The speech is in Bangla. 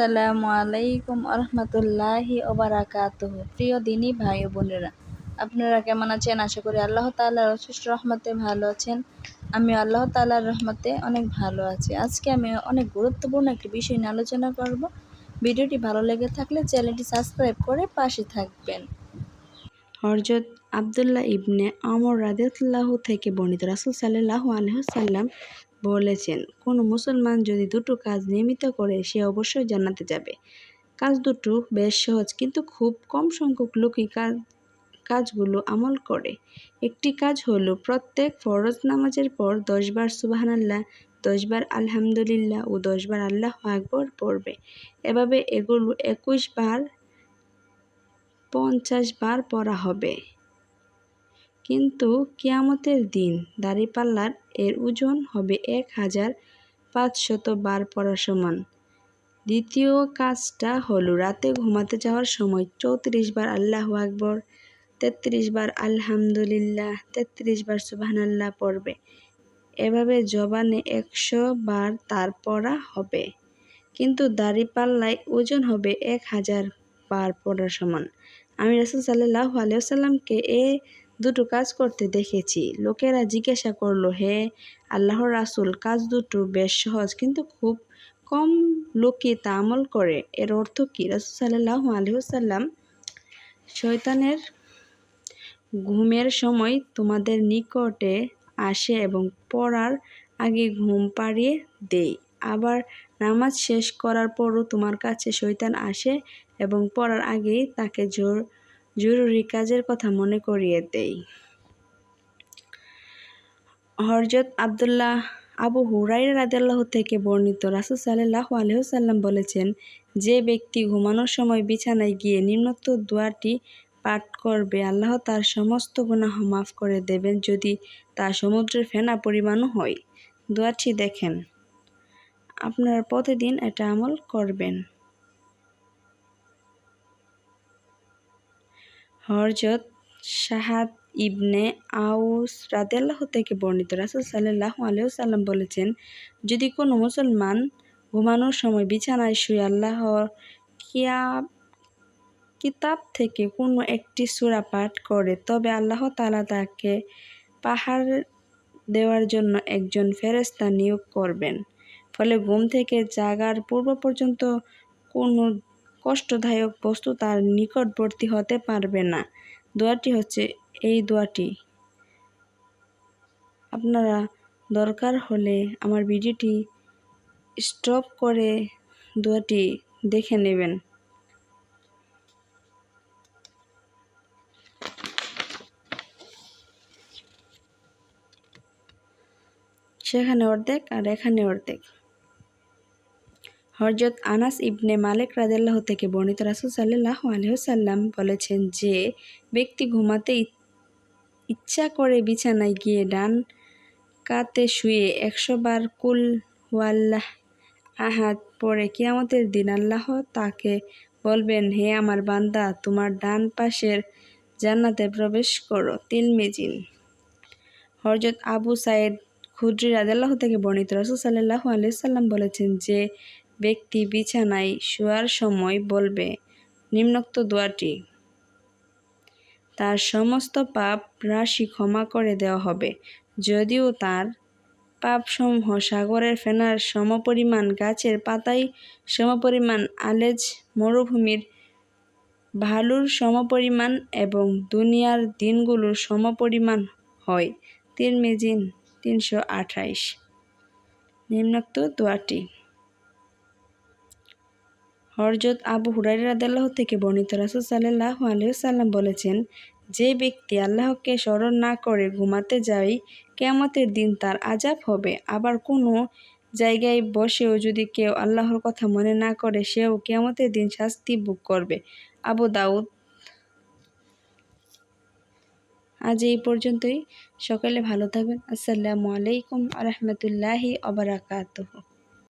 আসসালামু আলাইকুম আরহামতুল্লাহি ওবারাকাতুহ প্রিয় দিনী ভাই বোনেরা, আপনারা কেমন আছেন? আশা করি আল্লাহ তাআলার অশেষ রহমতে ভালো আছেন। আমি আল্লাহ তাআলার রহমতে অনেক ভালো আছি। আজকে আমি অনেক গুরুত্বপূর্ণ একটি বিষয় নিয়ে আলোচনা করব। ভিডিওটি ভালো লেগে থাকলে চ্যানেলটি সাবস্ক্রাইব করে পাশে থাকবেন। হরজত আবদুল্লাহ ইবনে আমর রাদিয়াল্লাহ থেকে বর্ণিত রাসুল সাল্লাহ আলহাম বলেছেন, কোনো মুসলমান যদি দুটো কাজ নিয়মিত করে, সে অবশ্যই জান্নাতে যাবে। কাজ দুটো বেশ সহজ, কিন্তু খুব কম সংখ্যক লোকই কাজ, কাজগুলো আমল করে। একটি কাজ হলো প্রত্যেক ফরজ নামাজের পর দশবার সুবাহানাল্লাহ দশবার আলহামদুলিল্লাহ ও দশবার আল্লাহ আকবর পড়বে। এভাবে এগুলো একুশ বার, পঞ্চাশ বার পড়া হবে। কিন্তু কিয়ামতের দিন দাড়িপাল্লার এর ওজন হবে এক হাজার পাঁচশত বার পড়া সমান। দ্বিতীয় কাজটা হলো রাতে ঘুমাতে যাওয়ার সময় চৌত্রিশ বার আল্লাহ আকবর, তেত্রিশ বার আলহামদুলিল্লাহ, তেত্রিশ বার সুবাহান্লাহ পড়বে। এভাবে জবানে একশো বার তার পড়া হবে। কিন্তু দাড়িপাল্লায় ওজন হবে এক হাজার বার পড়ার সমান। আমি রাসুল সাল্লাহ আলিয়াল্লামকে এ দুটো কাজ করতে দেখেছি। লোকেরা জিজ্ঞাসা করল, হে আল্লাহর রাসুল, কাজ দুটো বেশ সহজ, কিন্তু খুব কম লোকে তা আমল করে। এর অর্থ কী? রাসুল সাল্লাহ আলহিহাল্লাম শয়তানের ঘুমের সময় তোমাদের নিকটে আসে এবং পড়ার আগে ঘুম পাড়িয়ে দেয় আবার নামাজ শেষ করার পরও তোমার কাছে শৈতান আসে এবং পড়ার আগেই তাকে জোর জরুরি কাজের কথা মনে করিয়ে দেয় হরজত আবদুল্লাহ আবু হুরাই রাদেল্লাহ থেকে বর্ণিত রাসুল সাল্লাহ আলহ্লাম বলেছেন, যে ব্যক্তি ঘুমানোর সময় বিছানায় গিয়ে নিম্নোক্ত দোয়াটি পাঠ করবে, আল্লাহ তার সমস্ত গুনাহ মাফ করে দেবেন যদি তা সমুদ্রের ফেনা পরিমাণও হয়। দোয়াটি দেখেন, আপনারা প্রতিদিন এটা আমল করবেন। হরজত শাহাদ ইবনে আউস রাদেল্লাহ থেকে বর্ণিত রাসুল সাল্লাহ আলিয়াল্লাম বলেছেন, যদি কোনো মুসলমান ঘুমানোর সময় বিছানায় শুয়ে আল্লাহর কিয়া কিতাব থেকে কোনো একটি সুরা পাঠ করে, তবে আল্লাহ তালা তাকে পাহাড় দেওয়ার জন্য একজন ফেরেস্তা নিয়োগ করবেন। ফলে ঘুম থেকে জাগার পূর্ব পর্যন্ত কোনো কষ্টদায়ক বস্তু তার নিকটবর্তী হতে পারবে না। দোয়াটি হচ্ছে, এই দোয়াটি আপনারা দরকার হলে আমার ভিডিওটি স্টপ করে দোয়াটি দেখে নেবেন। সেখানে অর্ধেক আর এখানে অর্ধেক। হরজত আনাস ইবনে মালিক রাজাল্লাহ থেকে বর্ণিত রাসুল সাল্লাহ আলহ্লাম বলেছেন যে, ব্যক্তি ঘুমাতে ইচ্ছা করে বিছানায় গিয়ে ডান কাতে শুয়ে একশো বার কুল ওয়াল্লাহ আহাত পরে কিয়ামতের দিন আল্লাহ তাকে বলবেন, হে আমার বান্দা, তোমার ডান পাশের জান্নাতে প্রবেশ করো। তিলমেজিন হরজত আবু সাইদ খুদ্রি রাজাল্লাহ থেকে বর্ণিত রসুল সাল্লাহ আলিয়া সাল্লাম বলেছেন যে ব্যক্তি বিছানায় শোয়ার সময় বলবে, নিম্নোক্ত দোয়াটি। তার সমস্ত পাপ রাশি ক্ষমা করে দেওয়া হবে। যদিও তার পাপসমূহ সাগরের ফেনার সমপরিমাণ, গাছের পাতাই সমপরিমাণ, আলেজ, মরুভূমির ভালুর সমপরিমাণ এবং দুনিয়ার দিনগুলোর সমপরিমাণ হয়। তিন মেজিন তিনশো আঠাইশ নিম্নোক্ত দোয়াটি। হরজত আবু হুরাই রাদাল্লাহ থেকে বর্ণিত রাসুল সাল্লাহ আলিয়াল্লাম বলেছেন, যে ব্যক্তি আল্লাহকে স্মরণ না করে ঘুমাতে যায় কেমতের দিন তার আজাব হবে। আবার কোনো জায়গায় বসেও যদি কেউ আল্লাহর কথা মনে না করে, সেও কেমতের দিন শাস্তি ভোগ করবে। আবু দাউদ আজ এই পর্যন্তই। সকালে ভালো থাকবেন। আসসালামু আলাইকুম আ রহমতুল্লাহি